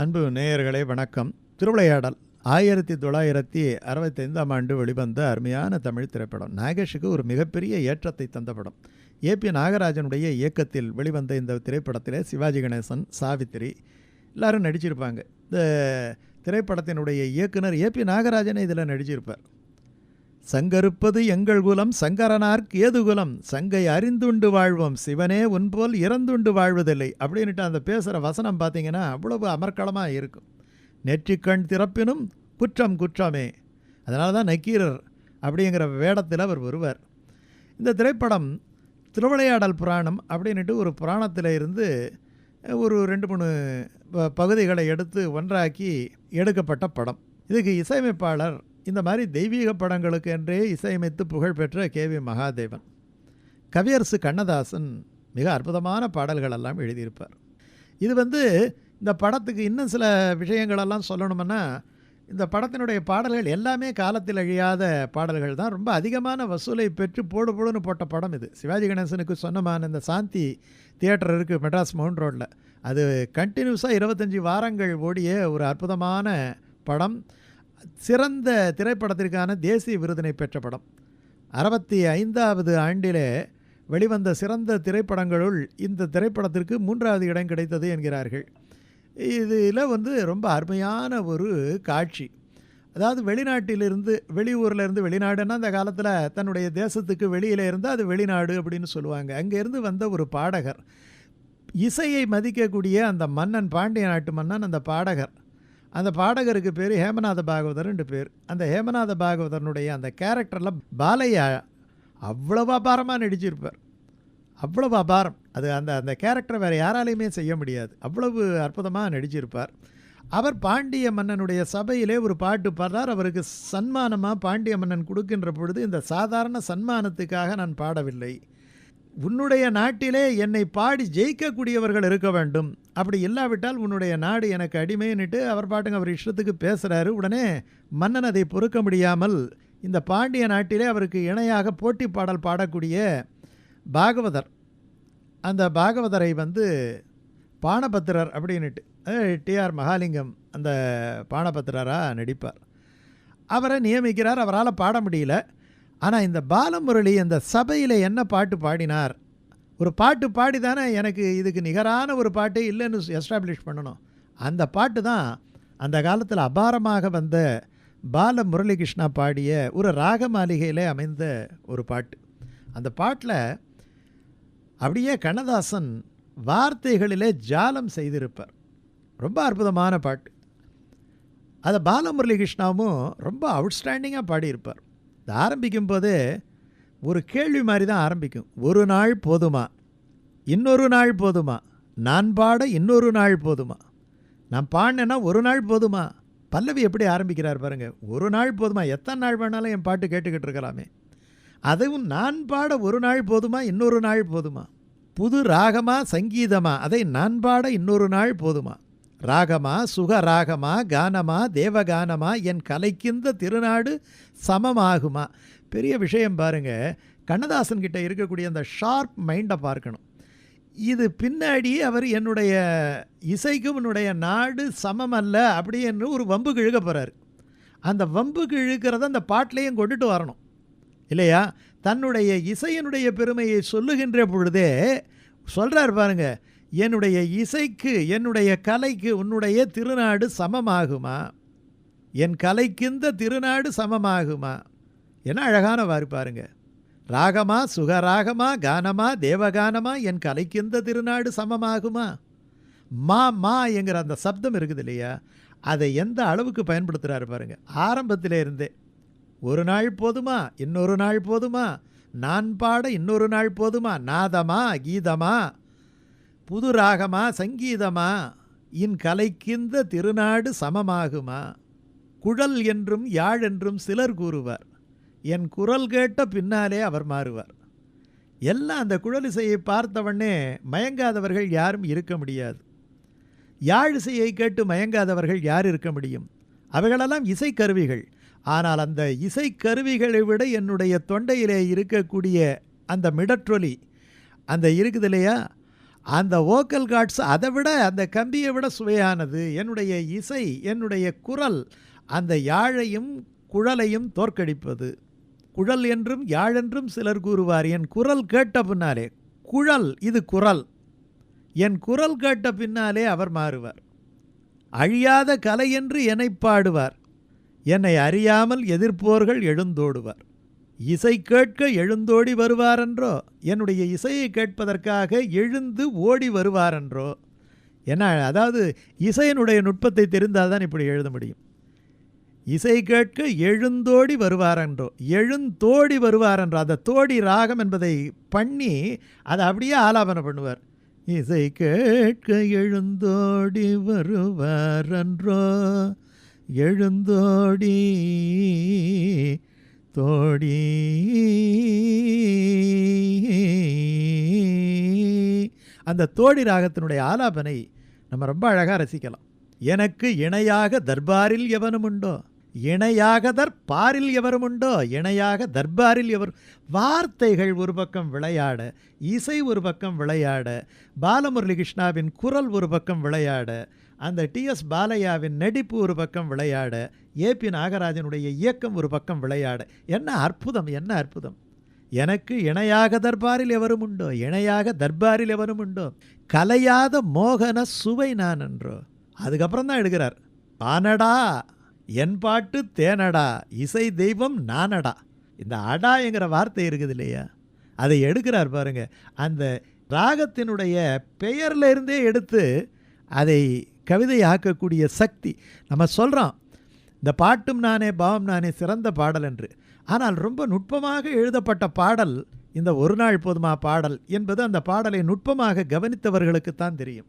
அன்பு நேயர்களே வணக்கம். திருவிளையாடல் ஆயிரத்தி தொள்ளாயிரத்தி அறுபத்தைந்தாம் ஆண்டு வெளிவந்த அருமையான தமிழ் திரைப்படம். நாகேஷுக்கு ஒரு மிகப்பெரிய ஏற்றத்தை தந்த படம் ஏபி நாகராஜனுடைய இயக்கத்தில் வெளிவந்த இந்த திரைப்படத்தில் சிவாஜி கணேசன் சாவித்திரி எல்லாரும் நடிச்சிருப்பாங்க. இந்த திரைப்படத்தினுடைய இயக்குனர் ஏபி நாகராஜனே இதில் நடிச்சிருப்பார். சங்கருப்பது எங்கள் குலம் சங்கரனார்க்கு ஏது குலம்? சங்கை அறிந்துண்டு வாழ்வோம் சிவனே உன்போல் இறந்துண்டு வாழ்வதில்லை. அப்படின்ட்டு அந்த பேசுகிற வசனம் பார்த்தீங்கன்னா அவ்வளவு அமர்க்களமாக இருக்கும். நெற்றிக்கண் திறப்பினும் குற்றம் குற்றமே. அதனால தான் நக்கீரர் அப்படிங்கிற வேடத்தில் அவர் வருவார் இந்த திரைப்படம் திருவிளையாடல் புராணம் அப்படின்ட்டு ஒரு புராணத்தில் இருந்து ஒரு ரெண்டு மூணு ப- பகுதிகளை எடுத்து ஒன்றாக்கி எடுக்கப்பட்ட படம். இதுக்கு இசையமைப்பாளர் இந்த மாதிரி தெய்வீக படங்களுக்கு என்றே இசையமைத்து புகழ்பெற்ற கே வி மகாதேவன். கவியரசு கண்ணதாசன் மிக அற்புதமான பாடல்கள் எல்லாம் எழுதியிருப்பார். இது வந்து இந்த படத்துக்கு இன்னும் சில விஷயங்களெல்லாம் சொல்லணும்னா இந்த படத்தினுடைய பாடல்கள் எல்லாமே காலத்தில் அழியாத பாடல்கள் தான். ரொம்ப அதிகமான வசூலை பெற்று போடு போடுன்னு போட்ட படம் இது. சிவாஜி கணேசனுக்கு சொன்னமான இந்த சாந்தி தியேட்டர் இருக்குது மெட்ராஸ் மவுண்ட் ரோட்டில் அது கண்டினியூஸாக இருபத்தஞ்சி வாரங்கள் ஓடிய ஒரு அற்புதமான படம். சிறந்த திரைப்படத்திற்கான தேசிய விருதினை பெற்ற படம். அறுபத்தி ஐந்தாவது ஆண்டிலே வெளிவந்த சிறந்த திரைப்படங்களுள் இந்த திரைப்படத்திற்கு மூன்றாவது இடம் கிடைத்தது என்கிறார்கள். இதில் வந்து ரொம்ப அருமையான ஒரு காட்சி. அதாவது வெளிநாட்டிலிருந்து வெளியூர்லேருந்து வெளிநாடுன்னா அந்த காலத்தில் தன்னுடைய தேசத்துக்கு வெளியில் இருந்து அது வெளிநாடு அப்படின்னு சொல்லுவாங்க. அங்கேருந்து வந்த ஒரு பாடகர். இசையை மதிக்கக்கூடிய அந்த மன்னன் பாண்டிய நாட்டு மன்னன் அந்த பாடகர். அந்த பாடகருக்கு பேர் ஹேமநாத பாகவதர்ன்ற பேர். அந்த ஹேமநாத பாகவதனுடைய அந்த கேரக்டரில் பாலையா அவ்வளவு அபாரமாக நடிச்சிருப்பார். அவ்வளவு அபாரம். அது அந்த அந்த கேரக்டரை வேறு யாராலையுமே செய்ய முடியாது. அவ்வளவு அற்புதமாக நடிச்சிருப்பார். அவர் பாண்டிய மன்னனுடைய சபையிலே ஒரு பாட்டு பாடுறார். அவருக்கு சன்மானமாக பாண்டிய மன்னன் கொடுக்கின்ற பொழுது இந்த சாதாரண சன்மானத்துக்காக நான் பாடவில்லை. உன்னுடைய நாட்டிலே என்னை பாடி ஜெயிக்கக்கூடியவர்கள் இருக்க வேண்டும். அப்படி இல்லாவிட்டால் உன்னுடைய நாடு எனக்கு அடிமைன்னுட்டு அவர் பாட்டுங்க அவர் இஷ்டத்துக்கு பேசுகிறாரு உடனே மன்னன் அதை பொறுக்க முடியாமல் இந்த பாண்டிய நாட்டிலே அவருக்கு இணையாக போட்டி பாடல் பாடக்கூடிய பாகவதர் அந்த பாகவதரை வந்து பாணபத்திரர் அப்படின்னுட்டு டிஆர் மகாலிங்கம் அந்த பாணபத்திரராக நடிப்பார். அவரை நியமிக்கிறார். அவரால் பாட முடியல. ஆனால் இந்த பாலமுரளி அந்த சபையில் என்ன பாட்டு பாடினார்? ஒரு பாட்டு பாடி தானே எனக்கு இதுக்கு நிகரான ஒரு பாட்டு இல்லைன்னு எஸ்டாப்ளிஷ் பண்ணணும். அந்த பாட்டு தான் அந்த காலத்தில் அபாரமாக வந்த பால முரளிகிருஷ்ணா பாடிய ஒரு ராக மாளிகையிலே அமைந்த ஒரு பாட்டு. அந்த பாட்டில் அப்படியே கண்ணதாசன் வார்த்தைகளிலே ஜாலம் செய்திருப்பார். ரொம்ப அற்புதமான பாட்டு. அதை பாலமுரளிகிருஷ்ணாவும் ரொம்ப அவுட்ஸ்டாண்டிங்காக பாடியிருப்பார். இது ஆரம்பிக்கும் போது ஒரு கேள்வி மாதிரி தான் ஆரம்பிக்கும். ஒரு நாள் போதுமா? இன்னொரு நாள் போதுமா? நான் பாட இன்னொரு நாள் போதுமா? நான் பாடினேன்னா ஒரு நாள் போதுமா? பல்லவி எப்படி ஆரம்பிக்கிறார் பாருங்கள் ஒரு நாள் போதுமா? எத்தனை நாள் வேணாலும் என் பாட்டு கேட்டுக்கிட்டு இருக்கலாமே. அதுவும் நான் பாட ஒரு நாள் போதுமா? இன்னொரு நாள் போதுமா? புது ராகமாக சங்கீதமாக அதை நான் பாட இன்னொரு நாள் போதுமா? ராகமா சுக ராகமா கானமா தேவகானமா என் கலைக்கிந்த திருநாடு சமமாகுமா? பெரிய விஷயம் பாருங்க கண்ணதாசன் கிட்ட இருக்கக்கூடிய அந்த ஷார்ப் மைண்டை பார்க்கணும். இது பின்னாடி அவர் என்னுடைய இசைக்கும் என்னுடைய நாடு சமம் அல்ல அப்படின்னு ஒரு வம்புக்கு கிழுக போகிறார் அந்த வம்புக்கு இழுக்கிறத அந்த பாட்டிலையும் கொண்டுட்டு வரணும். இல்லையா? தன்னுடைய இசையினுடைய பெருமையை சொல்லுகின்ற பொழுதே சொல்கிறார் பாருங்க என்னுடைய இசைக்கு என்னுடைய கலைக்கு உன்னுடைய திருநாடு சமமாகுமா? என் கலைக்கிந்த திருநாடு சமமாகுமா? என்ன அழகான வாரி பாருங்க. ராகமா சுகராகமா கானமா தேவகானமா என் கலைக்கிந்த திருநாடு சமமாகுமா? மா மா என்கிற அந்த சப்தம் இருக்குது இல்லையா? அதை எந்த அளவுக்கு பயன்படுத்துகிறாரு பாருங்க. ஆரம்பத்தில் இருந்தே ஒரு நாள் போதுமா? இன்னொரு நாள் போதுமா? நான் பாட இன்னொரு நாள் போதுமா? நாதமா? கீதமா? புது ராகமா சங்கீதமா? இன் கலைக்கிந்த திருநாடு சமமாகுமா? குழல் என்றும் யாழ் என்றும் சிலர் கூறுவார். என் குரல் கேட்ட பின்னாலே அவர் மாறுவார். எல்லாம் அந்த குழலிசையை பார்த்தவொடனே மயங்காதவர்கள் யாரும் இருக்க முடியாது. யாழ் இசையை கேட்டு மயங்காதவர்கள் யார் இருக்க முடியும்? அவைகளெல்லாம் இசைக்கருவிகள். ஆனால் அந்த இசைக்கருவிகளை விட என்னுடைய தொண்டையிலே இருக்கக்கூடிய அந்த மிடற்றொலி அந்த இருக்குது இல்லையா? அந்த வோக்கல் கார்ட்ஸ் அதை விட அந்த கம்பியை விட சுவையானது. என்னுடைய இசை என்னுடைய குரல் அந்த யாழையும் குழலையும் தோற்கடிப்பது. குழல் என்றும் யாழென்றும் சிலர் கூறுவார் என் குரல் கேட்ட பின்னாலே. குழல் இது குரல். என் குரல் கேட்ட பின்னாலே அவர் மாறுவார். அழியாத கலை என்று என்னை பாடுவார். என்னை அறியாமல் எதிர்ப்போர்கள் எழுந்தோடுவார். இசை கேட்க எழுந்தோடி வருவாரென்றோ? என்னுடைய இசையை கேட்பதற்காக எழுந்து ஓடி வருவாரென்றோ? என்ன அதாவது இசையினுடைய நுட்பத்தை தெரிந்தால் தான் இப்படி எழுத முடியும். இசை கேட்க எழுந்தோடி வருவாரென்றோ? எழுந்தோடி வருவாரென்றோ? அந்த தோடி ராகம் என்பதை பண்ணி அதை அப்படியே ஆலாபனை பண்ணுவார். இசை கேட்க எழுந்தோடி வருவாரென்றோ? எழுந்தோடி தோடி. அந்த தோடி ராகத்தினுடைய ஆலாபனை நம்ம ரொம்ப அழகாக ரசிக்கலாம். எனக்கு இணையாக தர்பாரில் எவனும் உண்டோ? இணையாக தற்பாரில் எவரும் உண்டோ? இணையாக தர்பாரில் எவரும் வார்த்தைகள் ஒரு பக்கம் விளையாட இசை ஒரு பக்கம் விளையாட பாலமுரளி கிருஷ்ணாவின் குரல் ஒரு பக்கம் விளையாட அந்த டிஎஸ் பாலையாவின் நடிப்பு ஒரு பக்கம் விளையாட ஏபி நாகராஜனுடைய இயக்கம் ஒரு பக்கம் விளையாட. என்ன அற்புதம் என்ன அற்புதம். எனக்கு இணையாக தர்பாரில் எவரும் உண்டோ? இணையாக தர்பாரில் எவரும் உண்டோ? கலையாத மோகன சுவை நான் என்றோ? அதுக்கப்புறம் தான் எடுக்கிறார். பானடா என் பாட்டு தேனடா இசை தெய்வம் நானடா. இந்த அடாங்கிற வார்த்தை இருக்குது இல்லையா? அதை எடுக்கிறார் பாருங்க. அந்த ராகத்தினுடைய பெயர்ல இருந்தே எடுத்து அதை கவிதை ஆக்கக்கூடிய சக்தி. நம்ம சொல்கிறோம் இந்த பாட்டும் நானே பாவம் நானே சிறந்த பாடல் என்று. ஆனால் ரொம்ப நுட்பமாக எழுதப்பட்ட பாடல் இந்த ஒரு நாள் போதுமா பாடல் என்பது அந்த பாடலை நுட்பமாக கவனித்தவர்களுக்குத்தான் தெரியும்.